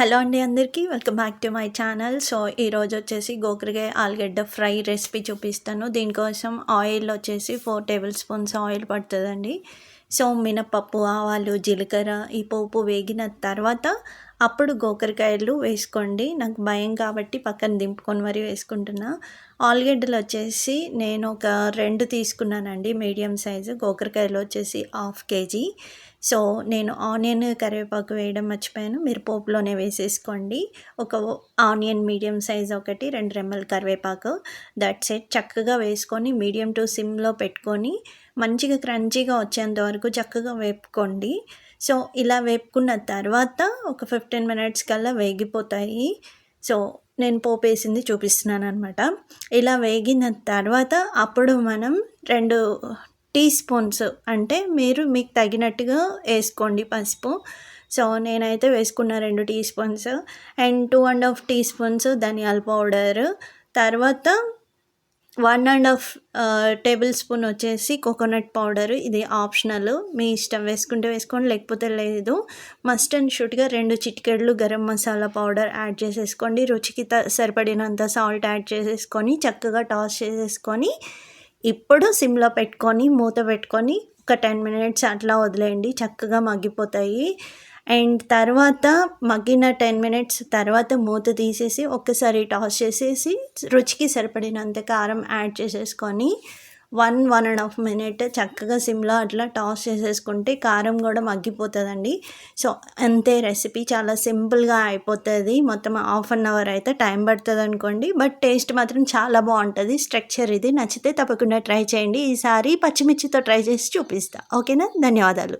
Hello అండి అందరికీ welcome back to my channel. So ఈరోజు వచ్చేసి గోకరకాయ ఆలుగడ్డ ఫ్రై రెసిపీ చూపిస్తాను. దీనికోసం ఆయిల్ వచ్చేసి ఫోర్ టేబుల్ స్పూన్స్ ఆయిల్ పడుతుందండి. సో మినపప్పు ఆవాలు జీలకర్ర ఈ పోపు వేగిన తర్వాత అప్పుడు గోకరకాయలు వేసుకోండి. నాకు భయం కాబట్టి పక్కన దింపుకొని మరీ వేసుకుంటున్నా. ఆలుగడ్డలు వచ్చేసి నేను ఒక రెండు తీసుకున్నానండి. Medium size. గోకరకాయలు వచ్చేసి హాఫ్ కేజీ. సో నేను ఆనియన్ కరివేపాకు వేయడం మర్చిపోయాను. మీరు పోపులోనే వేసేసుకోండి. ఒక ఆనియన్ మీడియం సైజ్ ఒకటి రెండు రెమ్మల కరివేపాకు. దట్ సెట్ చక్కగా వేసుకొని మీడియం టు సిమ్లో పెట్టుకొని మంచిగా క్రంచీగా వచ్చేంత వరకు చక్కగా వేపుకోండి. సో ఇలా వేపుకున్న తర్వాత ఒక ఫిఫ్టీన్ మినిట్స్ కల్లా వేగిపోతాయి. సో నేను పోపేసింది చూపిస్తున్నాను అనమాట ఇలా వేగిన తర్వాత అప్పుడు మనం రెండు టీ స్పూన్స్ అంటే మీరు మీకు తగినట్టుగా వేసుకోండి పసుపు. సో నేనైతే వేసుకున్న రెండు teaspoons. And two and half teaspoons ధనియాల పౌడర్. తర్వాత one and half tablespoon వచ్చేసి కోకోనట్ పౌడర్. ఇది ఆప్షనల్. మీ ఇష్టం వేసుకుంటే వేసుకోండి లేకపోతే లేదు. మస్ట్ అండ్ షూట్గా రెండు చిటికెడ్లు గరం మసాలా పౌడర్ యాడ్ చేసేసుకోండి. రుచికి సరిపడినంత సాల్ట్ యాడ్ చేసేసుకొని చక్కగా టాస్ చేసేసుకొని ఇప్పుడు సిమ్లో పెట్టుకొని మూత పెట్టుకొని ఒక టెన్ మినిట్స్ అట్లా వదిలేయండి. చక్కగా మగ్గిపోతాయి. అండ్ తర్వాత మగ్గిన టెన్ మినిట్స్ తర్వాత మూత తీసేసి ఒక్కసారి టాస్ చేసేసి రుచికి సరిపడినంత కారం యాడ్ చేసేసుకొని one one and half minute చక్కగా సిమ్లో అట్లా టాస్ చేసేసుకుంటే కారం కూడా మగ్గిపోతుందండి. సో అంతే రెసిపీ చాలా సింపుల్గా అయిపోతుంది. మొత్తం హాఫ్ అన్ అవర్ అయితే టైం పడుతుంది అనుకోండి బట్ టేస్ట్ మాత్రం చాలా బాగుంటుంది. స్ట్రక్చర్ ఇది. నచ్చితే తప్పకుండా ట్రై చేయండి. ఈసారి పచ్చిమిర్చితో ట్రై చేసి చూపిస్తా. ఓకేనా? ధన్యవాదాలు.